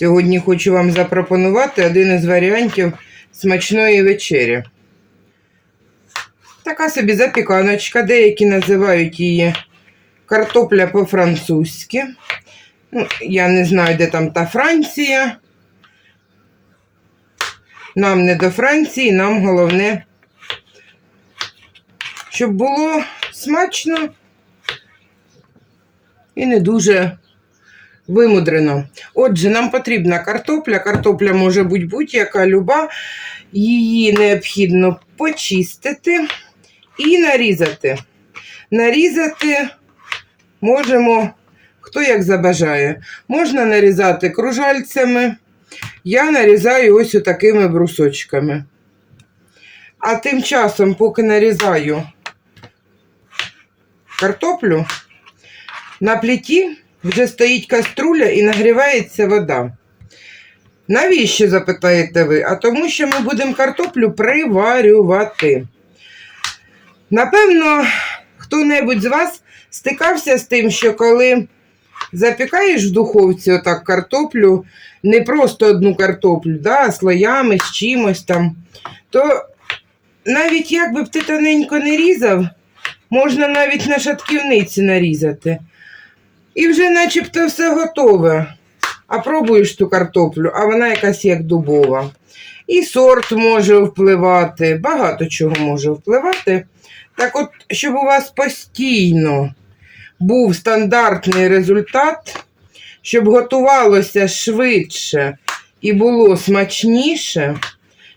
Сьогодні хочу вам запропонувати один із варіантів смачної вечері. Така собі запіканочка, деякі називають її картопля по-французьки. Ну, я не знаю, де там та Франція. Нам не до Франції, нам головне, щоб було смачно і не дуже вимудрено. Отже, нам потрібна картопля. Картопля може бути будь-яка люба. Її необхідно почистити і нарізати. Нарізати можемо, хто як забажає. Можна нарізати кружальцями. Я нарізаю ось такими брусочками. А тим часом, поки нарізаю картоплю, на плиті вже стоїть каструля і нагрівається вода. Навіщо, запитаєте ви? А тому, що ми будемо картоплю приварювати. Напевно, хто-небудь з вас стикався з тим, що коли запікаєш в духовці отак картоплю, не просто одну картоплю, да, а слоями з чимось там, то навіть як би б ти тоненько не різав, можна навіть на шатківниці нарізати. І вже начебто все готове. А пробуєш ту картоплю, а вона якась як дубова. І сорт може впливати, багато чого може впливати. Так от, щоб у вас постійно був стандартний результат, щоб готувалося швидше і було смачніше,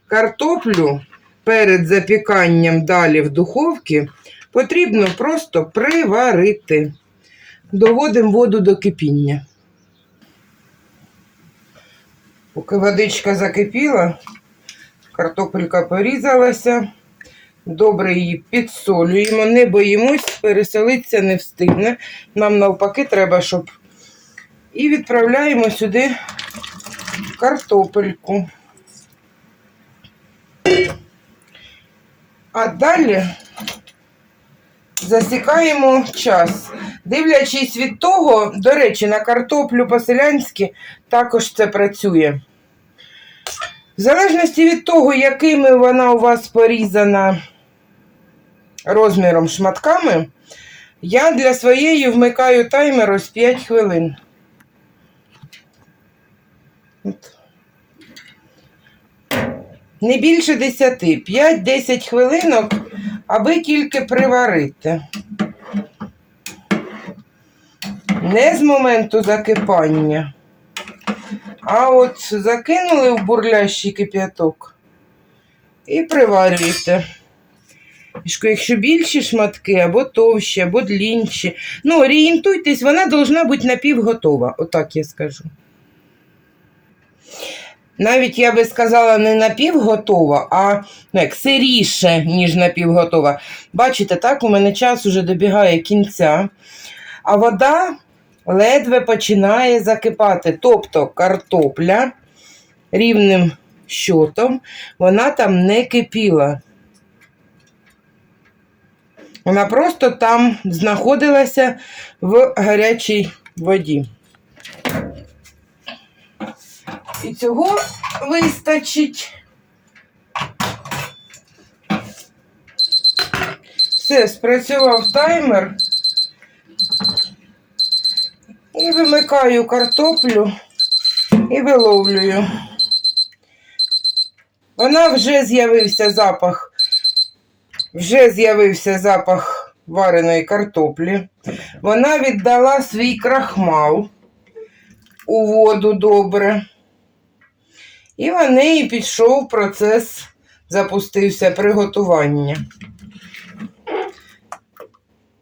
картоплю перед запіканням далі в духовці потрібно просто приварити. Доводимо воду до кипіння. Поки водичка закипіла, картопелька порізалася. Добре її підсолюємо, не боїмось, переселитися не встигне. Нам навпаки треба, щоб. І відправляємо сюди картопельку. А далі засікаємо час. Дивлячись від того, до речі, на картоплю по-селянськи також це працює. В залежності від того, якими вона у вас порізана розміром шматками, я для своєї вмикаю таймер ось 5 хвилин. От. Не більше 10, 5-10 хвилинок, аби тільки приварити. Не з моменту закипання. А от закинули в бурлящий кип'яток і приварюєте. Якщо більші шматки, або товщі, або длінші. Ну, орієнтуйтесь, вона повинна бути напівготова, отак я скажу. Навіть я би сказала, не напівготова, а ну, як сиріше, ніж напівготова. Бачите, так, у мене час уже добігає кінця, а вода ледве починає закипати. Тобто картопля рівним щотом, вона там не кипіла. Вона просто там знаходилася в гарячій воді. І цього вистачить. Все, спрацював таймер. І вимикаю картоплю і виловлюю. Вона вже з'явився запах. Вже з'явився запах вареної картоплі. Вона віддала свій крахмал у воду добре. І в неї пішов процес, запустився приготування,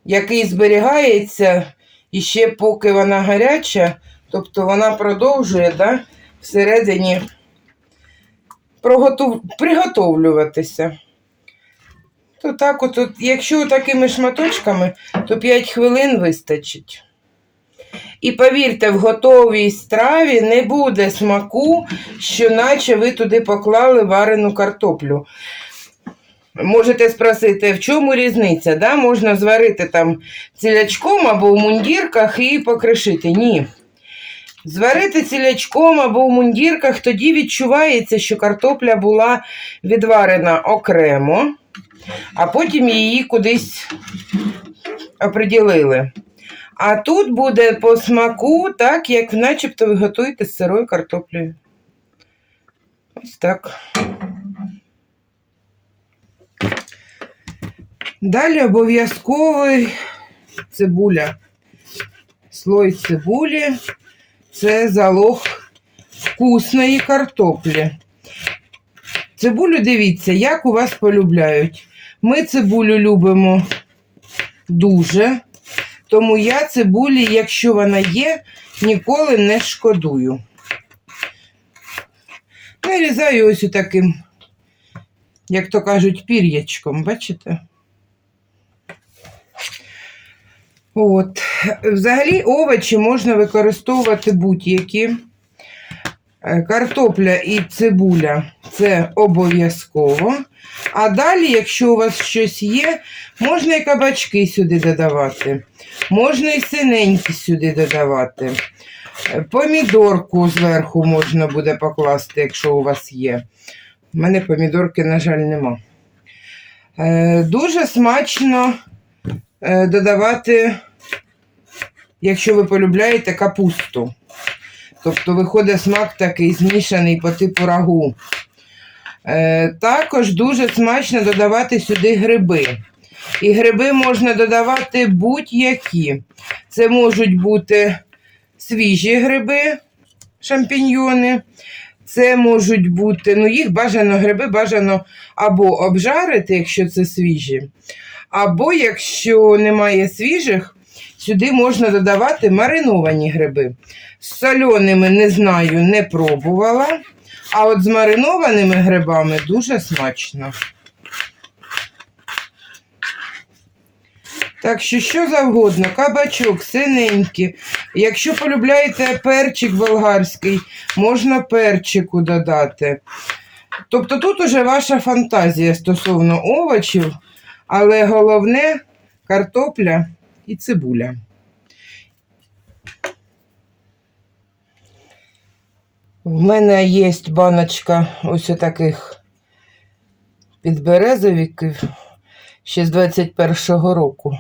який зберігається і ще поки вона гаряча, тобто вона продовжує да, всередині приготовлюватися. То так от, от, якщо такими шматочками, то 5 хвилин вистачить. І повірте, в готовій страві не буде смаку, що наче ви туди поклали варену картоплю. Можете спросити, в чому різниця? Да? Можна зварити там цілячком або в мундірках і покришити. Ні. Зварити цілячком або в мундірках, тоді відчувається, що картопля була відварена окремо, а потім її кудись оприділили. А тут буде по смаку, так, як начебто ви готуєте з сирою картоплею. Ось так. Далі обов'язковий цибуля. Слой цибулі це залог вкусної картоплі. Цибулю дивіться, як у вас полюбляють. Ми цибулю любимо дуже, тому я цибулі, якщо вона є, ніколи не шкодую. Нарізаю ось таким, як то кажуть, пір'ячком, бачите? От. Взагалі овочі можна використовувати будь-які. Е, Картопля і цибуля це обов'язково. А далі, якщо у вас щось є, можна і кабачки сюди додавати. Можна і синенькі сюди додавати. Е, Помідорку зверху можна буде покласти, якщо у вас є. У мене помідорки, на жаль, нема. Е, Дуже смачно додавати, якщо ви полюбляєте капусту. Тобто виходить смак такий змішаний по типу рагу. Е, також дуже смачно додавати сюди гриби. І гриби можна додавати будь-які. Це можуть бути свіжі гриби, шампіньйони. Це можуть бути, ну їх бажано гриби бажано або обжарити, якщо це свіжі, або якщо немає свіжих, сюди можна додавати мариновані гриби. З соленими не знаю, не пробувала. А от з маринованими грибами дуже смачно. Так що, що завгодно, кабачок, синенький. Якщо полюбляєте перчик болгарський, можна перчику додати. Тобто тут уже ваша фантазія стосовно овочів, але головне картопля і цибуля. В мене є баночка ось таких підберезовиків ще з 21-го року.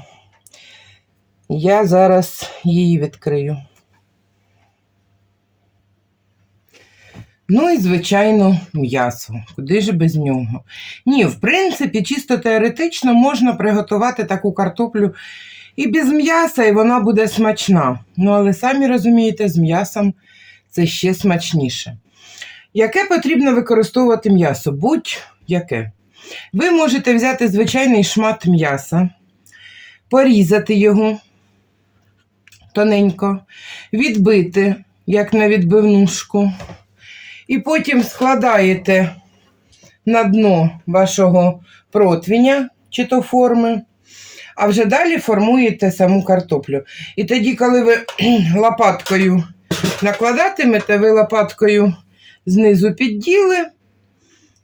Я зараз її відкрию. Ну і, звичайно, м'ясо. Куди ж без нього? Ні, в принципі, чисто теоретично можна приготувати таку картоплю і без м'яса, і вона буде смачна. Ну, але самі розумієте, з м'ясом це ще смачніше. Яке потрібно використовувати м'ясо? Будь-яке. Ви можете взяти звичайний шмат м'яса, порізати його тоненько, відбити, як на відбивнушку, і потім складаєте на дно вашого противня чи то форми, а вже далі формуєте саму картоплю. І тоді, коли ви лопаткою накладатимете, ви лопаткою знизу підділи,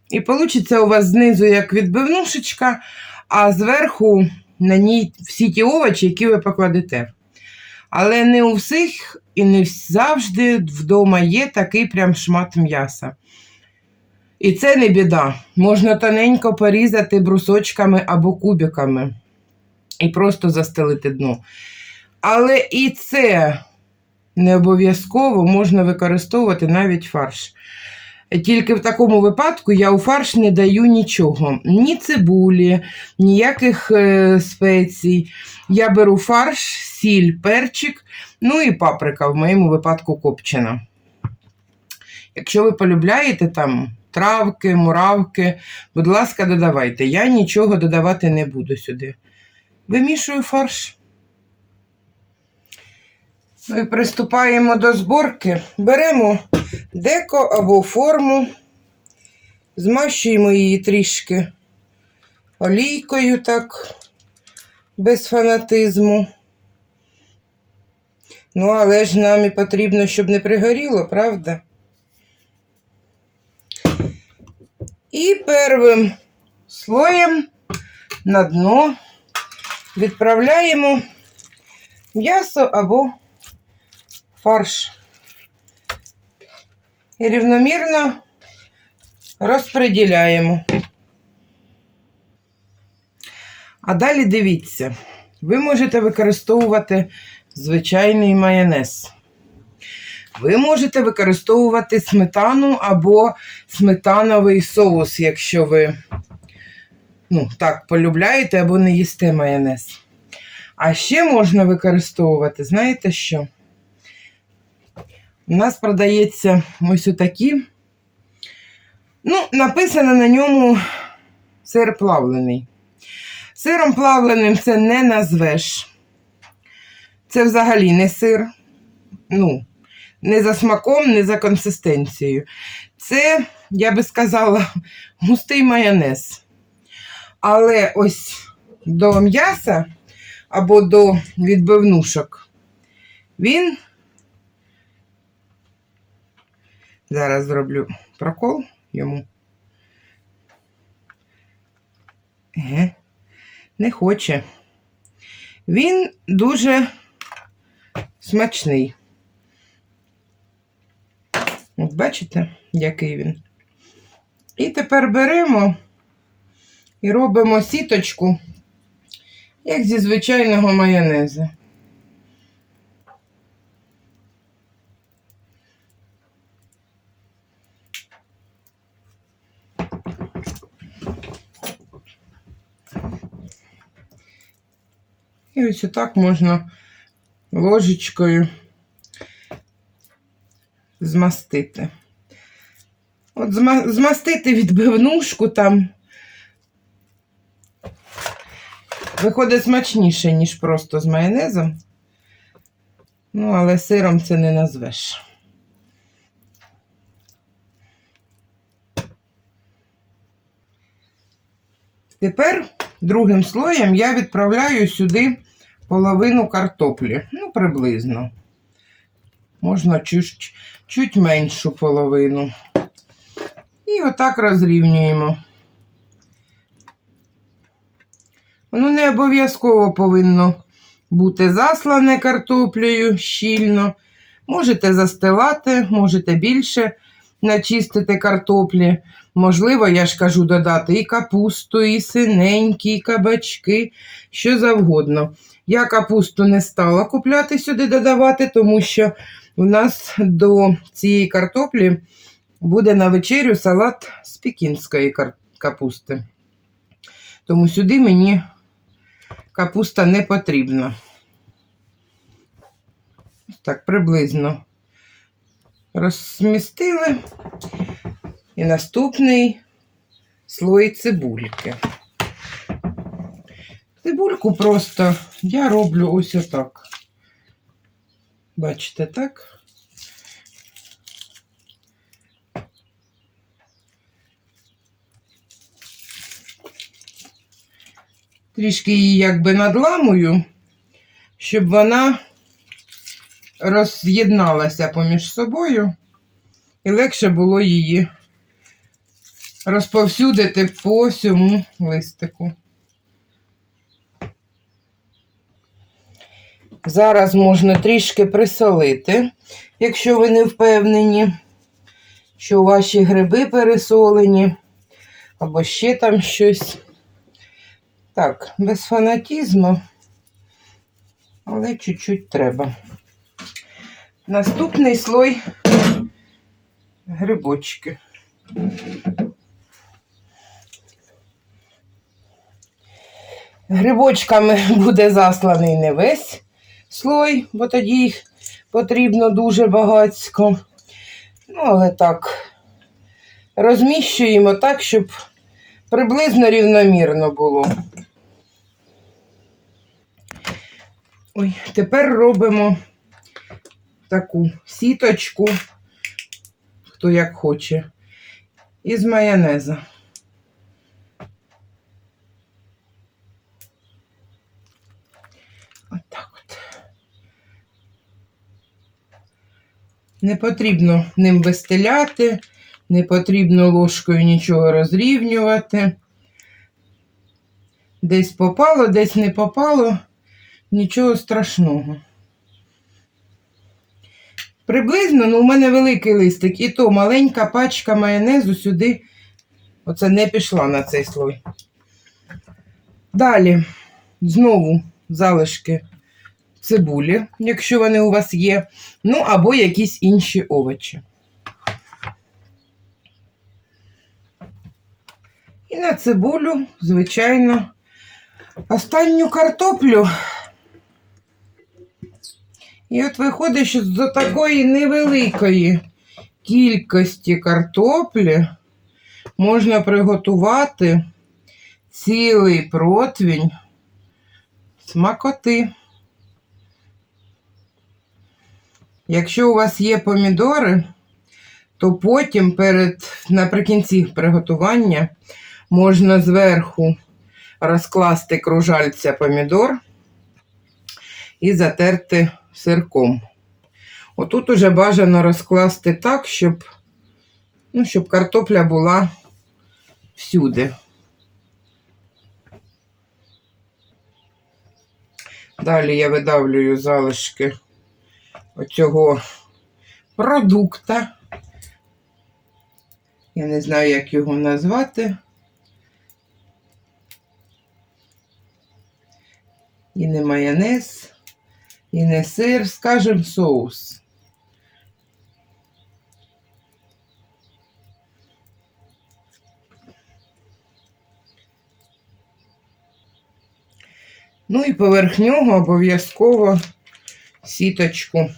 і вийде у вас знизу як відбивнушечка, а зверху на ній всі ті овочі, які ви покладете. Але не у всіх і не завжди вдома є такий прям шмат м'яса. І це не біда. Можна тоненько порізати брусочками або кубиками і просто застелити дно. Але і це не обов'язково можна використовувати навіть фарш. Тільки в такому випадку я у фарш не даю нічого. Ні цибулі, ніяких е, спецій. Я беру фарш, сіль, перчик, ну і паприка, в моєму випадку копчена. Якщо ви полюбляєте там травки, муравки, будь ласка, додавайте. Я нічого додавати не буду сюди. Вимішую фарш. Ну і приступаємо до зборки. Беремо деко або форму, змащуємо її трішки олійкою, так, без фанатизму. Ну, але ж нам і потрібно, щоб не пригоріло, правда? І первим слоєм на дно відправляємо м'ясо або фарш. І рівномірно розподіляємо. А далі дивіться, ви можете використовувати звичайний майонез. Ви можете використовувати сметану або сметановий соус, якщо ви ну, так, полюбляєте або не їсте майонез. А ще можна використовувати, знаєте що? У нас продається ось отакі. Ну, написано на ньому сир плавлений. Сиром плавленим це не назвеш. Це взагалі не сир. Ну, не за смаком, не за консистенцією. Це, я би сказала, густий майонез. Але ось до м'яса або до відбивнушок він. Зараз зроблю прокол йому. Еге, не хоче. Він дуже смачний. От бачите, який він. І тепер беремо і робимо сіточку, як зі звичайного майонезу. І ось отак можна ложечкою змастити. От зма- змастити відбивнушку там виходить смачніше, ніж просто з майонезом. Ну, але сиром це не назвеш. Тепер другим слоєм я відправляю сюди половину картоплі. Ну, приблизно. Можна чуть, чуть меншу половину. І отак розрівнюємо. Воно не обов'язково повинно бути заслане картоплею щільно. Можете застилати, можете більше начистити картоплі. Можливо, я ж кажу, додати і капусту, і синенькі, і кабачки, що завгодно. Я капусту не стала купляти сюди додавати, тому що у нас до цієї картоплі буде на вечерю салат з пекінської кар- капусти. Тому сюди мені капуста не потрібна. Так, приблизно розмістили. І наступний слой цибульки. Цибульку просто я роблю ось отак. Бачите, так? Трішки її якби надламую, щоб вона роз'єдналася поміж собою і легше було її розповсюдити по всьому листику. Зараз можна трішки присолити, якщо ви не впевнені, що ваші гриби пересолені, або ще там щось. Так, без фанатізму, але чуть-чуть треба. Наступний слой грибочки. Грибочками буде засланий не весь слой, бо тоді їх потрібно дуже багатько. Ну, але так, розміщуємо так, щоб приблизно рівномірно було. Ой, тепер робимо таку сіточку, хто як хоче, із майонеза. От от. Не потрібно ним вистеляти, не потрібно ложкою нічого розрівнювати. Десь попало, десь не попало, нічого страшного. Приблизно, ну, у мене великий листик, і то маленька пачка майонезу сюди, оце не пішла на цей слой. Далі, знову залишки цибулі, якщо вони у вас є, ну або якісь інші овочі. І на цибулю, звичайно, останню картоплю. І от виходить, що з такої невеликої кількості картоплі можна приготувати цілий противень смакоти. Якщо у вас є помідори, то потім перед наприкінці приготування можна зверху розкласти кружальця помідор і затерти сирком. Отут уже бажано розкласти так, щоб, ну, щоб картопля була всюди. Далі я видавлюю залишки оцього продукта. Я не знаю, як його назвати. І не майонез, і не сир, скажем, соус. Ну і поверх нього обов'язково сіточку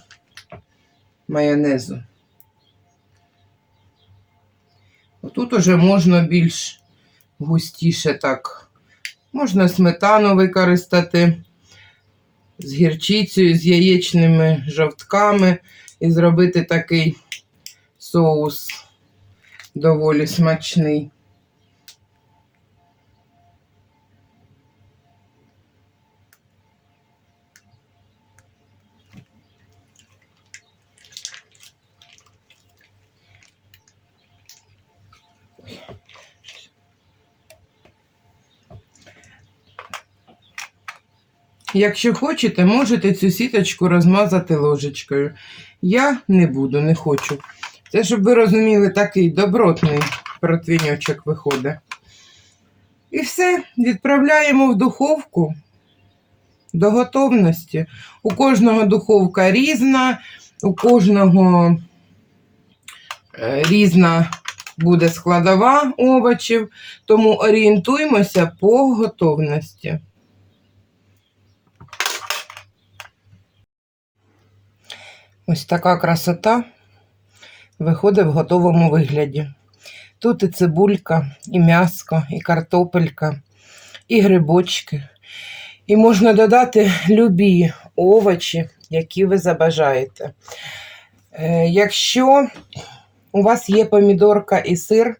майонезу. Отут уже можна більш густіше так. Можна сметану використати з гірчицею, з яєчними жовтками і зробити такий соус доволі смачний. Якщо хочете, можете цю сіточку розмазати ложечкою. Я не буду, не хочу. Це, щоб ви розуміли, такий добротний протвіньочок виходить. І все, відправляємо в духовку до готовності. У кожного духовка різна, у кожного е, різна буде складова овочів, тому орієнтуємося по готовності. Ось така красота виходить в готовому вигляді. Тут і цибулька, і м'яско, і картопелька, і грибочки. І можна додати любі овочі, які ви забажаєте. Е, Якщо у вас є помідорка і сир,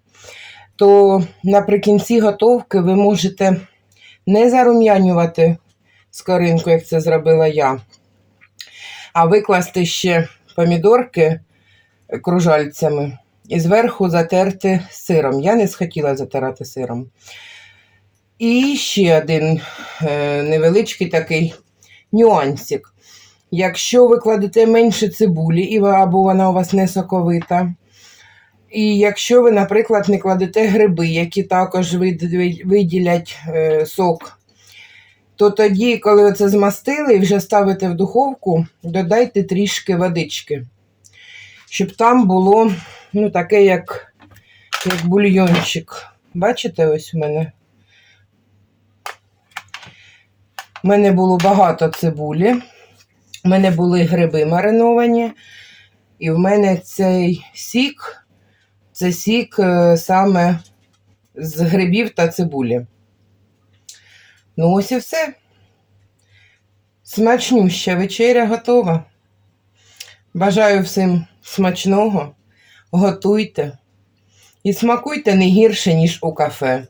то наприкінці готовки ви можете не зарум'янювати скоринку, як це зробила я, а викласти ще помідорки кружальцями і зверху затерти сиром. Я не схотіла затирати сиром. І ще один е, невеличкий такий нюансик. Якщо ви кладете менше цибулі, або вона у вас не соковита, і якщо ви, наприклад, не кладете гриби, які також виділять е, сок, то тоді, коли це змастили і вже ставите в духовку, додайте трішки водички, щоб там було ну, таке, як, як бульйончик. Бачите, ось у мене. У мене було багато цибулі, у мене були гриби мариновані, і в мене цей сік, це сік е, саме з грибів та цибулі. Ну, ось і все. Смачнюща вечеря готова. Бажаю всім смачного. Готуйте і смакуйте не гірше, ніж у кафе.